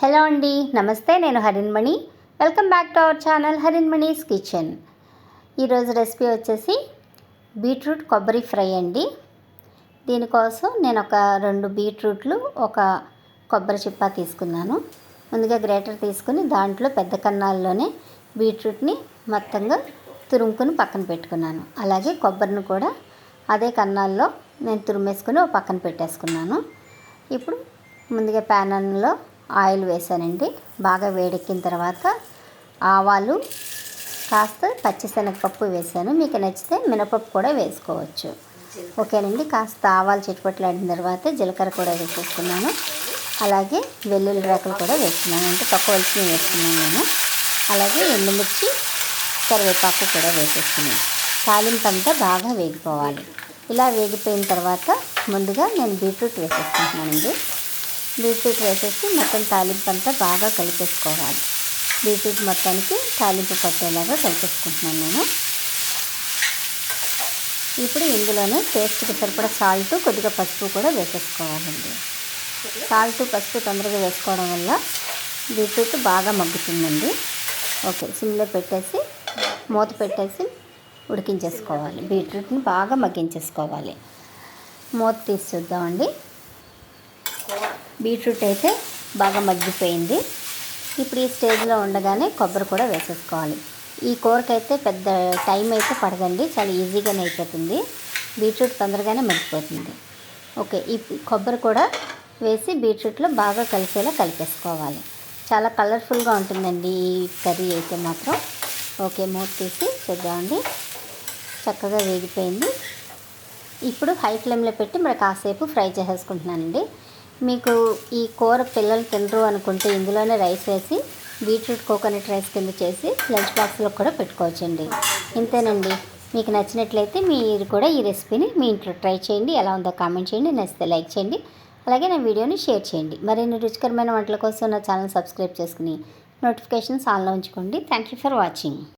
Hello అండి నమస్తే నేను Harinmani welcome back to our channel Harinmani's kitchen ఈరోజు రెసిపీ వచ్చేసి బీట్రూట్ కొబ్బరి ఫ్రై అండి. దీనికోసం నేను ఒక రెండు బీట్రూట్లు ఒక కొబ్బరి చిప్ప తీసుకున్నాను. ముందుగా గ్రేటర్ తీసుకుని దాంట్లో పెద్ద కన్నాల్లోనే బీట్రూట్ని మొత్తంగా తురుముకుని పక్కన పెట్టుకున్నాను. అలాగే కొబ్బరిని కూడా అదే కన్నాల్లో నేను తురిమేసుకుని ఒక పక్కన పెట్టేసుకున్నాను. ఇప్పుడు ముందుగా ప్యానన్లో ఆయిల్ వేసానండి బాగా వేడెక్కిన తర్వాత ఆవాలు కాస్త పచ్చిశనగపప్పు వేసాను మీకు నచ్చితే మినపప్పు కూడా వేసుకోవచ్చు. ఓకేనండి. కాస్త ఆవాలు చిట్టుపట్లాడిన తర్వాత జీలకర్ర కూడా వేసేసుకున్నాను. అలాగే వెల్లుల్లి రేకలు కూడా వేసుకున్నాను. అంటే తక్కువ వలసిన వేసుకున్నాను నేను. అలాగే ఎండుమిర్చి కరివేపాకు కూడా వేసేస్తున్నాను తాలింపు అంతా బాగా వేగిపోవాలి. ఇలా వేగిపోయిన తర్వాత ముందుగా నేను బీట్రూట్ వేసేసుకుంటున్నానండి. బీట్రూట్ వేసేసి మొత్తం తాలింపు అంతా బాగా కలిపేసుకోవాలి. బీట్రూట్ మొత్తానికి తాలింపు పట్టేలాగా కలిపేసుకుంటున్నాను నేను. ఇప్పుడు ఇందులోనే టేస్ట్కి సరిపడా సాల్ట్ కొద్దిగా పసుపు కూడా వేసేసుకోవాలండి. సాల్ట్ పసుపు తొందరగా వేసుకోవడం వల్ల బీట్రూట్ బాగా మగ్గుతుందండి. ఓకే సిమ్లో పెట్టేసి మూత పెట్టేసి ఉడికించేసుకోవాలి. బీట్రూట్ని బాగా మగ్గించేసుకోవాలి. మూత తీసి చూద్దామండి బీట్రూట్ అయితే బాగా మగ్గిపోయింది. ఇప్పుడు ఈ స్టేజ్లో ఉండగానే కొబ్బరి కూడా వేసేసుకోవాలి. ఈ కూరకైతే పెద్ద టైం అయితే పడదండి చాలా ఈజీగానే అయిపోతుంది. బీట్రూట్ తొందరగానే మగ్గిపోతుంది. ఓకే ఈ కొబ్బరి కూడా వేసి బీట్రూట్లో బాగా కలిసేలా కలిపేసుకోవాలి. చాలా కలర్ఫుల్గా ఉంటుందండి ఈ కర్రీ అయితే మాత్రం. ఓకే మూత తీసి చూద్దామండి. చక్కగా వేగిపోయింది. ఇప్పుడు హై ఫ్లేమ్లో పెట్టి మరి కాసేపు ఫ్రై చేసేసుకుంటున్నానండి. మీకు ఈ కూర పిల్లలు తినరు అనుకుంటే ఇందులోనే రైస్ వేసి బీట్రూట్ కోకోనట్ రైస్ కింద చేసి లంచ్ బాక్స్లో కూడా పెట్టుకోవచ్చండి. ఇంతేనండి. మీకు నచ్చినట్లయితే మీరు కూడా ఈ రెసిపీని మీ ఇంట్లో ట్రై చేయండి. ఎలా ఉందో కామెంట్ చేయండి. నచ్చితే లైక్ చేయండి. అలాగే నా వీడియోని షేర్ చేయండి. మరిన్ని రుచికరమైన వంటల కోసం నా ఛానల్ సబ్స్క్రైబ్ చేసుకుని నోటిఫికేషన్స్ ఆన్లో ఉంచుకోండి. Thank you for watching.